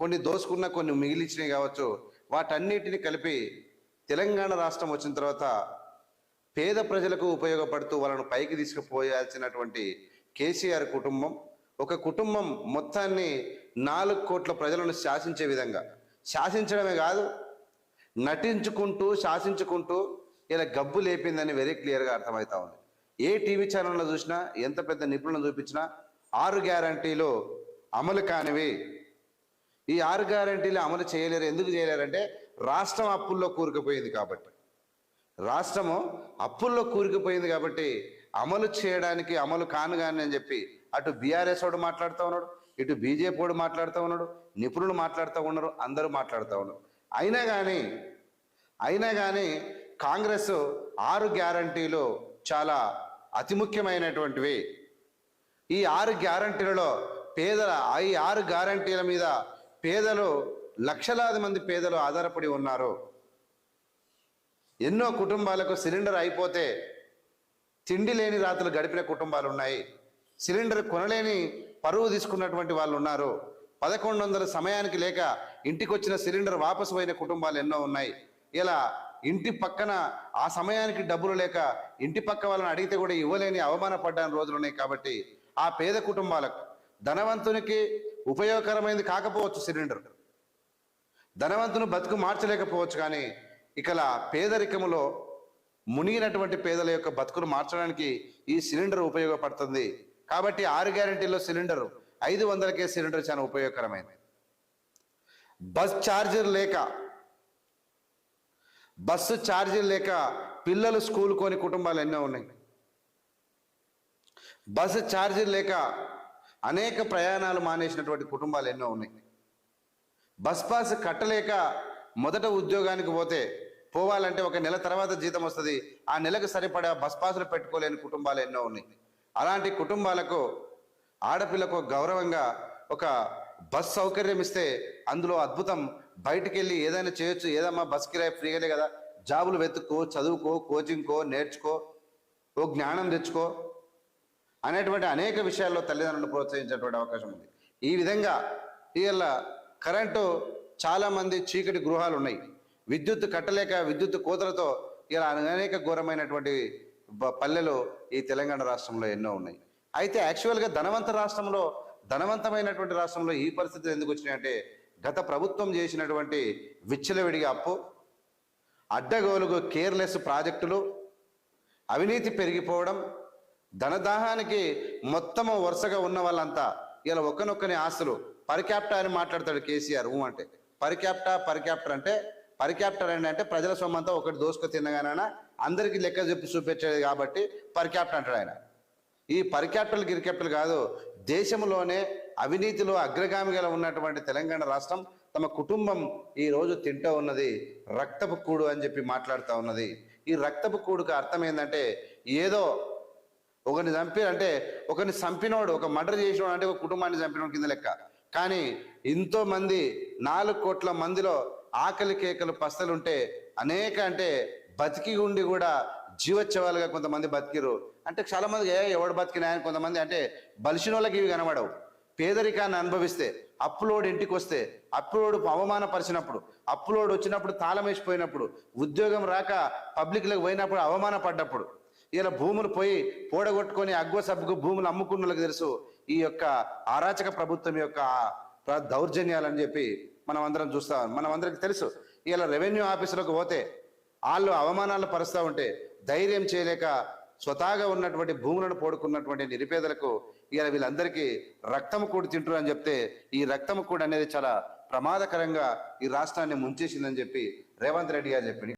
కొన్ని దోసుకున్న కొన్ని మిగిలిచినవి కావచ్చు వాటన్నిటిని కలిపి తెలంగాణ రాష్ట్రం వచ్చిన తర్వాత పేద ప్రజలకు ఉపయోగపడుతూ వాళ్ళను పైకి తీసుకుపోయాల్సినటువంటి కేసీఆర్ కుటుంబం ఒక కుటుంబం మొత్తాన్ని నాలుగు కోట్ల ప్రజలను శాసించే విధంగా. శాసించడమే కాదు నటించుకుంటూ శాసించుకుంటూ ఇలా గబ్బు లేపిందని వెరీ క్లియర్గా అర్థమవుతా ఉంది. ఏ టీవీ ఛానల్లో చూసినా ఎంత పెద్ద నిపుణులను చూపించినా ఆరు గ్యారంటీలు అమలు కానివి ఈ ఆరు గ్యారంటీలు అమలు చేయలేరు. ఎందుకు చేయలేరంటే రాష్ట్రం అప్పుల్లో కూరుకుపోయింది కాబట్టి. రాష్ట్రము అప్పుల్లో కూరుకుపోయింది కాబట్టి అమలు చేయడానికి అమలు కాను కానీ అని చెప్పి అటు బీఆర్ఎస్ వాడు మాట్లాడుతూ ఉన్నాడు ఇటు బీజేపీ వాడు మాట్లాడుతూ ఉన్నాడు నిపుణులు మాట్లాడుతూ ఉన్నారు అందరూ మాట్లాడుతూ ఉన్నారు. అయినా కానీ అయినా కానీ కాంగ్రెస్ ఆరు గ్యారంటీలు చాలా అతి ముఖ్యమైనటువంటివి. ఈ ఆరు గ్యారంటీలలో పేదల ఈ ఆరు గ్యారంటీల మీద పేదలు లక్షలాది మంది పేదలు ఆధారపడి ఉన్నారు ఎన్నో కుటుంబాలకు సిలిండర్ అయిపోతే తిండి లేని రాత్రులు గడిపిన కుటుంబాలు ఉన్నాయి. సిలిండర్ కొనలేని పరువు తీసుకున్నటువంటి వాళ్ళు ఉన్నారు. పదకొండు వందల సమయానికి లేక ఇంటికి వచ్చిన సిలిండర్ వాపసు పోయిన కుటుంబాలు ఎన్నో ఉన్నాయి. ఇలా ఇంటి పక్కన ఆ సమయానికి డబ్బులు లేక ఇంటి పక్క వాళ్ళని అడిగితే కూడా ఇవ్వలేని అవమానపడ్డాని రోజులు ఉన్నాయి కాబట్టి ఆ పేద కుటుంబాలకు ధనవంతునికి ఉపయోగకరమైనది కాకపోవచ్చు సిలిండర్. ధనవంతును బతుకు మార్చలేకపోవచ్చు కానీ ఇక్కడ పేదరికములో మునిగినటువంటి పేదల యొక్క బతుకును మార్చడానికి ఈ సిలిండర్ ఉపయోగపడుతుంది. కాబట్టి ఆరు గ్యారంటీలో సిలిండర్ ఐదు వందలకే సిలిండర్ చాలా ఉపయోగకరమైనది. బస్ ఛార్జర్ లేక బస్సు ఛార్జీలు లేక పిల్లలు స్కూల్ కొని కుటుంబాలు ఎన్నో ఉన్నాయి. బస్సు ఛార్జీలు లేక అనేక ప్రయాణాలు మానేసినటువంటి కుటుంబాలు ఎన్నో ఉన్నాయి. బస్ పాస్ కట్టలేక మొదట ఉద్యోగానికి పోతే పోవాలంటే ఒక నెల తర్వాత జీతం వస్తుంది. ఆ నెలకు సరిపడా బస్ పాసులు పెట్టుకోలేని కుటుంబాలు ఎన్నో ఉన్నాయి. అలాంటి కుటుంబాలకు ఆడపిల్లకు గౌరవంగా ఒక బస్ సౌకర్యం ఇస్తే అందులో అద్భుతం. బయటికి వెళ్ళి ఏదైనా చేయొచ్చు. ఏదమ్మా బస్ కిరాయి ఫ్రీగానే కదా. జాబులు వెతుక్కో చదువుకో కోచింగ్కో నేర్చుకో ఓ జ్ఞానం తెచ్చుకో. అనేటువంటి అనేక విషయాల్లో తల్లిదండ్రులను ప్రోత్సహించేటువంటి అవకాశం ఉంది. ఈ విధంగా ఇవాళ కరెంటు చాలామంది చీకటి గృహాలు ఉన్నాయి. విద్యుత్ కట్టలేక విద్యుత్ కోతలతో ఇలా అనేక ఘోరమైనటువంటి పల్లెలు ఈ తెలంగాణ రాష్ట్రంలో ఎన్నో ఉన్నాయి. అయితే యాక్చువల్గా ధనవంత రాష్ట్రంలో ధనవంతమైనటువంటి రాష్ట్రంలో ఈ పరిస్థితులు ఎందుకు వచ్చినాయంటే గత ప్రభుత్వం చేసినటువంటి విచ్చలవిడిగా అప్పు అడ్డగోలుగు కేర్లెస్ ప్రాజెక్టులు అవినీతి పెరిగిపోవడం ధనదాహానికి మొత్తము వరుసగా ఉన్న వాళ్ళంతా ఇలా ఒక్కనొక్కని ఆస్తులు. పరిక్యాప్టా అని మాట్లాడతాడు కేసీఆర్. ఊ అంటే పరిక్యాప్టా పరిక్యాప్టర్ అంటే పరిక్యాప్టర్ అని అంటే ప్రజల సొమ్మంతా ఒకటి దోసుకు తినగానైనా అందరికీ లెక్క చెప్పి చూపించేది కాబట్టి పరిక్యాప్టర్ అంటాడు ఆయన. ఈ పరిక్యాప్టర్లు గిరికెప్టర్లు కాదు దేశంలోనే అవినీతిలో అగ్రగామిగా ఉన్నటువంటి తెలంగాణ రాష్ట్రం తమ కుటుంబం ఈ రోజు తింటూ ఉన్నది. రక్తపు కూడు అని చెప్పి మాట్లాడుతూ ఉన్నది. ఈ రక్తపు కూడుకు అర్థం ఏంటంటే ఏదో ఒకరిని చంపి అంటే ఒకరిని చంపినోడు ఒక మర్డర్ చేసినోడు అంటే ఒక కుటుంబాన్ని చంపినోడు కింద లెక్క. కానీ ఎంతో మంది నాలుగు కోట్ల మందిలో ఆకలి కేకలు పస్తలుంటే అనేక అంటే బతికి ఉండి కూడా జీవోత్సవాలుగా కొంతమంది బతికిరు అంటే చాలా మంది ఏ ఎవడు బతికినా? అని కొంతమంది అంటే బలిసినోళ్ళకి ఇవి కనబడవు. పేదరికాన్ని అనుభవిస్తే అప్పులోడు ఇంటికి వస్తే అప్పులోడు అవమానపరిచినప్పుడు అప్పులోడు వచ్చినప్పుడు తాళం వేసిపోయినప్పుడు ఉద్యోగం రాక పబ్లిక్లకు పోయినప్పుడు అవమానపడ్డప్పుడు ఇలా భూములు పోయి పూడగొట్టుకొని అగ్వ సబ్బుకు భూములు అమ్ముకున్న వాళ్ళకి తెలుసు ఈ యొక్క అరాచక ప్రభుత్వం యొక్క దౌర్జన్యాలని చెప్పి మనం అందరం చూస్తాం మనం అందరికి తెలుసు. ఇలా రెవెన్యూ ఆఫీసులకు పోతే వాళ్ళు అవమానాలు పరుస్తూ ఉంటే ధైర్యం చేయలేక స్వతహాగా ఉన్నటువంటి భూములను పోడుకున్నటువంటి నిరుపేదలకు ఇలా వీళ్ళందరికీ రక్తము కూడి తింటురు అని చెప్తే ఈ రక్తము కూడి అనేది చాలా ప్రమాదకరంగా ఈ రాష్ట్రాన్ని ముంచేసిందని చెప్పి రేవంత్ రెడ్డి గారు చెప్పింది